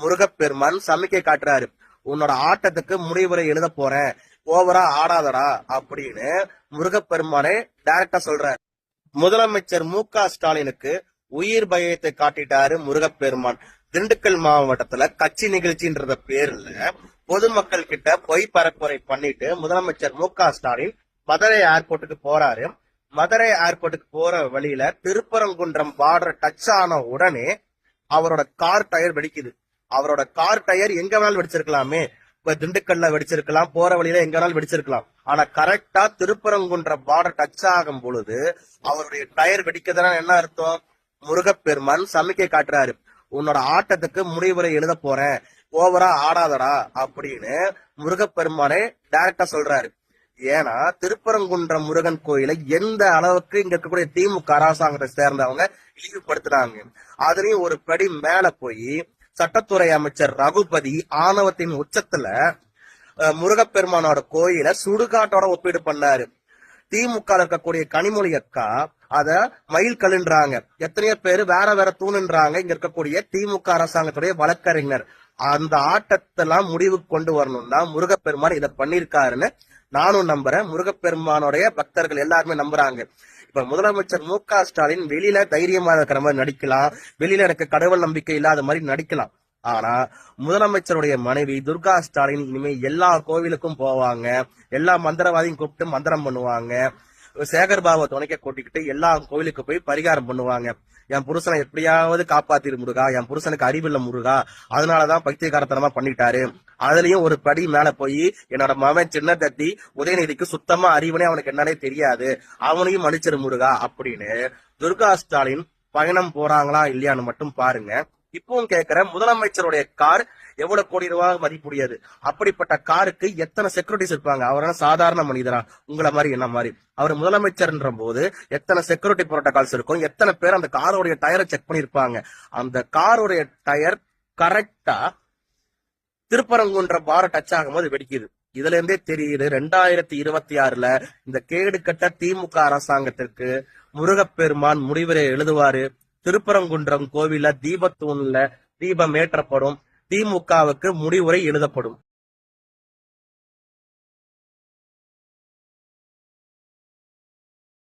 முருகப்பெருமான் சமிக்கை காட்டுறாரு. உன்னோட ஆட்டத்துக்கு முடிவுரை எழுத போறேன். ஓவரா ஆடாதடா அப்படின்னு முருகப்பெருமானே டைரக்டா சொல்றாரு. முதலமைச்சர் மு க ஸ்டாலினுக்கு உயிர் பயத்தை காட்டிட்டாரு முருகப்பெருமான். திண்டுக்கல் மாவட்டத்துல கட்சி நிகழ்ச்சின்றத பேர்ல பொதுமக்கள் கிட்ட பொய் பரப்புரை பண்ணிட்டு முதலமைச்சர் மு க ஸ்டாலின் மதுரை ஏர்போர்ட்டுக்கு போறாரு. மதுரை ஏர்போர்ட்டுக்கு போற வழியில திருப்பரங்குன்றம் பார்டர் டச் ஆன உடனே அவரோட கார் டயர் வெடிக்குது. அவரோட கார் டயர் எங்க வேணாலும் வெடிச்சிருக்கலாமே. இப்ப திண்டுக்கல்ல வெடிச்சிருக்கலாம் போற வழியில எங்க வேணாலும் வெடிச்சிருக்கலாம். ஆனா கரெக்டா திருப்பரங்குன்ற பார்டர் டச் ஆகும் பொழுது அவருடைய டயர் வெடிக்கிறதுனால என்ன அர்த்தம்? முருகப்பெருமான் சமிக்கை காட்டுறாரு. உன்னோட ஆட்டத்துக்கு முடிவுரை எழுத போறேன். ஓவரா ஆடாதடா அப்படின்னு முருகப்பெருமானே டைரக்டா சொல்றாரு. ஏன்னா திருப்பரங்குன்ற முருகன் கோயிலை எந்த அளவுக்கு இங்க இருக்கக்கூடிய திமுக அரசாங்கத்தை சேர்ந்தவங்க இழிவுபடுத்துறாங்க. அதுலயும் ஒரு படி மேல போய் சட்டத்துறை அமைச்சர் ரகுபதி ஆணவத்தின் உச்சத்துல அஹ், முருகப்பெருமானோட கோயிலை சுடுகாட்டோட ஒப்பீடு பண்ணாரு. திமுக இருக்கக்கூடிய கனிமொழி அக்கா அத மயில் கழுன்றாங்க. எத்தனையோ பேர் வேற வேற தூணுன்றாங்க. இங்க இருக்கக்கூடிய திமுக அரசாங்கத்துடைய வழக்கறிஞர். அந்த ஆட்டத்தெல்லாம் முடிவுக்கு கொண்டு வரணும்னா முருகப்பெருமான் இதை பண்ணிருக்காருன்னு நானும் நம்புறேன். முருகப்பெருமானுடைய பக்தர்கள் எல்லாருமே நம்புறாங்க. இப்ப முதலமைச்சர் மு க ஸ்டாலின் வெளியில தைரியமா இருக்கிற மாதிரி நடிக்கலாம். வெளியில எனக்கு கடவுள் நம்பிக்கை இல்லாத மாதிரி நடிக்கலாம். ஆனா முதலமைச்சருடைய மனைவி துர்கா ஸ்டாலின் இனிமே எல்லா கோவிலுக்கும் போவாங்க. எல்லா மந்திரவாதியும் கூப்பிட்டு மந்திரம் பண்ணுவாங்க. சேகர் பாபா துணைக்க கூட்டிக்கிட்டு எல்லா கோவிலுக்கு போய் பரிகாரம் பண்ணுவாங்க. என் புருஷனை எப்படியாவது காப்பாத்திரு முருகா என் புருஷனுக்கு அறிவில்ல முருகா. அதனாலதான் பைத்தியகாரத்தனமா பண்ணிட்டாரு. அதுலயும் ஒரு படி மேல போய் என்னோட மகன் சின்ன தத்தி உதயநிதிக்கு சுத்தமா அறிவுனே அவனுக்கு என்னன்னே தெரியாது. அவனையும் மன்னிச்சிரு முருகா அப்படின்னு துர்கா ஸ்டாலின் பயணம் போறாங்களா இல்லையான்னு மட்டும் பாருங்க. இப்பவும் கேக்குற முதலமைச்சருடைய கார் எவ்வளவு கோடி ரூபாய் மதிப்புடையது? அப்படிப்பட்ட காருக்கு எத்தனை செக்யூரிட்டிஸ் இருப்பாங்க? அவர் என்ன சாதாரண மனிதரா? உங்களை மாதிரி என்ன மாதிரி? அவர் முதலமைச்சர்ன்ற போது எத்தனை செக்யூரிட்டி புரோட்டோகால்ஸ் இருக்கும்? எத்தனை பேர் அந்த காரோடைய டயரை செக் பண்ணிருப்பாங்க அந்த காரோடைய டயர் கரெக்டா திருப்பரங்குன்ற பார டச் ஆகும்போது வெடிக்குது. இதுல இருந்தே தெரியுது ரெண்டாயிரத்தி இருபத்தி ஆறுல இந்த கேடு கட்ட திமுக அரசாங்கத்திற்கு முருகப்பெருமான் முடிவுரை எழுதுவாரு திருப்பரங்குன்றம் கோவில தீபத்தூண்ல தீபம் ஏற்றப்படும் திமுகவுக்கு முடிவுரை எழுதப்படும்.